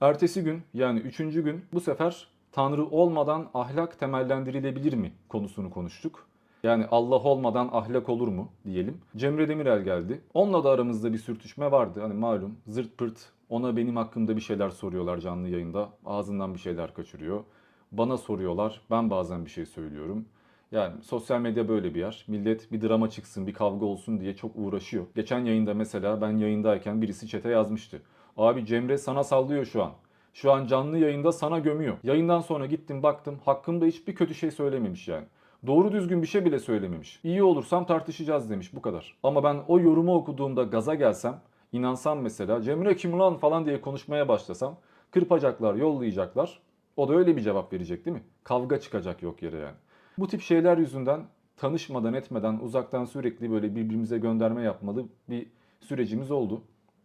Ertesi gün yani üçüncü gün bu sefer Tanrı olmadan ahlak temellendirilebilir mi konusunu konuştuk. Yani Allah olmadan ahlak olur mu diyelim. Cemre Demirel geldi. Onunla da aramızda bir sürtüşme vardı. Hani malum zırt pırt ona benim hakkımda bir şeyler soruyorlar canlı yayında. Ağzından bir şeyler kaçırıyor. Bana soruyorlar. Ben bazen bir şey söylüyorum. Yani sosyal medya böyle bir yer. Millet bir drama çıksın, bir kavga olsun diye çok uğraşıyor. Geçen yayında mesela ben yayındayken birisi çete yazmıştı. Abi Cemre sana sallıyor şu an. Şu an canlı yayında sana gömüyor. Yayından sonra gittim baktım hakkımda hiçbir kötü şey söylememiş yani. Doğru düzgün bir şey bile söylememiş. İyi olursam tartışacağız demiş bu kadar. Ama ben o yorumu okuduğumda gaza gelsem, inansam mesela Cemre kim lan falan diye konuşmaya başlasam kırpacaklar, yollayacaklar. O da öyle bir cevap verecek değil mi? Kavga çıkacak yok yere yani. Bu tip şeyler yüzünden tanışmadan etmeden uzaktan sürekli böyle birbirimize gönderme yapmalı bir sürecimiz oldu.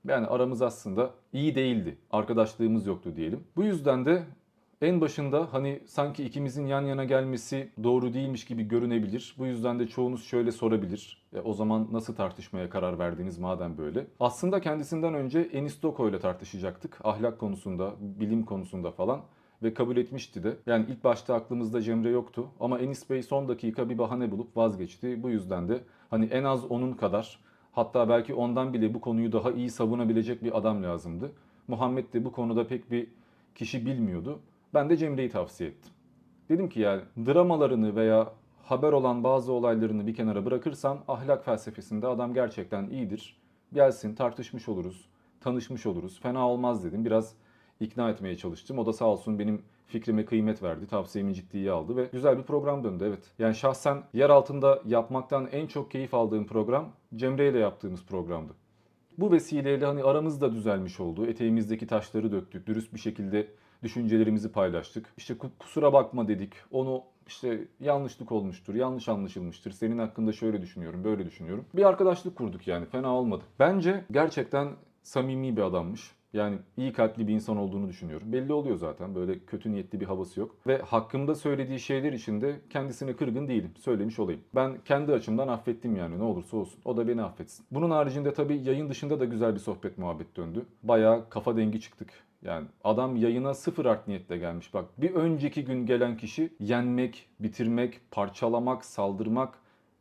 Yani aramız aslında iyi değildi. Arkadaşlığımız yoktu diyelim. Bu yüzden de en başında hani sanki ikimizin yan yana gelmesi doğru değilmiş gibi görünebilir. Bu yüzden de çoğunuz şöyle sorabilir. E, o zaman nasıl tartışmaya karar verdiniz madem böyle? Aslında kendisinden önce Enis Doko ile tartışacaktık. Ahlak konusunda, bilim konusunda falan ve kabul etmişti de. Yani ilk başta aklımızda Cemre yoktu ama Enis Bey son dakika bir bahane bulup vazgeçti. Bu yüzden de hani en az onun kadar hatta belki ondan bile bu konuyu daha iyi savunabilecek bir adam lazımdı. Muhammed de bu konuda pek bir kişi bilmiyordu. Ben de Cemre'yi tavsiye ettim. Dedim ki yani dramalarını veya haber olan bazı olaylarını bir kenara bırakırsan ahlak felsefesinde adam gerçekten iyidir. Gelsin tartışmış oluruz, tanışmış oluruz. Fena olmaz dedim. Biraz ikna etmeye çalıştım. O da sağ olsun benim fikrime kıymet verdi. Tavsiyemi ciddiye aldı ve güzel bir program döndü evet. Yani şahsen yer altında yapmaktan en çok keyif aldığım program Cemre ile yaptığımız programdı. Bu vesileyle hani aramız da düzelmiş oldu. Eteğimizdeki taşları döktük. Dürüst bir şekilde düşüncelerimizi paylaştık. İşte ku- kusura bakma dedik. Onu işte yanlışlık olmuştur, yanlış anlaşılmıştır. Senin hakkında şöyle düşünüyorum, böyle düşünüyorum. Bir arkadaşlık kurduk yani fena olmadı. Bence gerçekten samimi bir adammış. Yani iyi kalpli bir insan olduğunu düşünüyorum. Belli oluyor zaten. Böyle kötü niyetli bir havası yok. Ve hakkımda söylediği şeyler için de kendisine kırgın değilim. Söylemiş olayım. Ben kendi açımdan affettim yani ne olursa olsun. O da beni affetsin. Bunun haricinde tabii yayın dışında da güzel bir sohbet muhabbet döndü. Bayağı kafa dengi çıktık. Yani adam yayına sıfır art niyetle gelmiş. Bak bir önceki gün gelen kişi yenmek, bitirmek, parçalamak, saldırmak,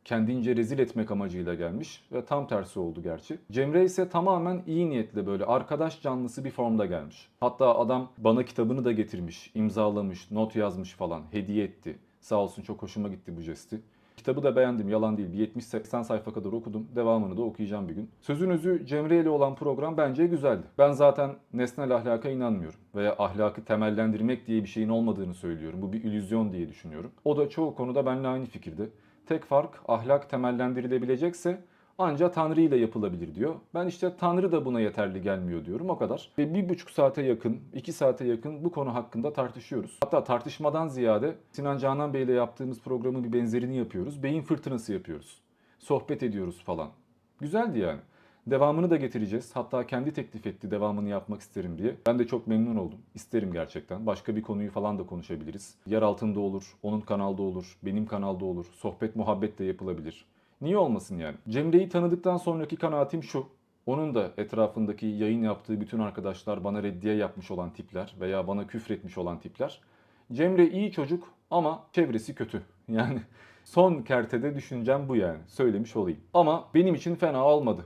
kendince rezil etmek amacıyla gelmiş ve tam tersi oldu gerçi. Cemre ise tamamen iyi niyetle böyle arkadaş canlısı bir formda gelmiş. Hatta adam bana kitabını da getirmiş, imzalamış, not yazmış falan, hediye etti. Sağ olsun çok hoşuma gitti bu jesti. Kitabı da beğendim yalan değil. Bir 70-80 sayfa kadar okudum. Devamını da okuyacağım bir gün. Sözün özü Cemre ile olan program bence güzeldi. Ben zaten nesnel ahlaka inanmıyorum. Veya ahlakı temellendirmek diye bir şeyin olmadığını söylüyorum. Bu bir illüzyon diye düşünüyorum. O da çoğu konuda benimle aynı fikirde. Tek fark ahlak temellendirilebilecekse ancak Tanrı ile yapılabilir diyor. Ben işte Tanrı da buna yeterli gelmiyor diyorum o kadar. Ve bir buçuk saate yakın, iki saate yakın bu konu hakkında tartışıyoruz. Hatta tartışmadan ziyade Sinan Canan Bey ile yaptığımız programın bir benzerini yapıyoruz. Beyin fırtınası yapıyoruz. Sohbet ediyoruz falan. Güzeldi yani. Devamını da getireceğiz. Hatta kendi teklif etti devamını yapmak isterim diye. Ben de çok memnun oldum. İsterim gerçekten. Başka bir konuyu falan da konuşabiliriz. Yer altında olur, onun kanalda olur, benim kanalda olur. Sohbet muhabbet de yapılabilir. Niye olmasın yani? Cemre'yi tanıdıktan sonraki kanaatim şu. Onun da etrafındaki yayın yaptığı bütün arkadaşlar bana reddiye yapmış olan tipler veya bana küfretmiş olan tipler. Cemre iyi çocuk ama çevresi kötü. Yani son kertede düşüncem bu yani. Söylemiş olayım. Ama benim için fena olmadı.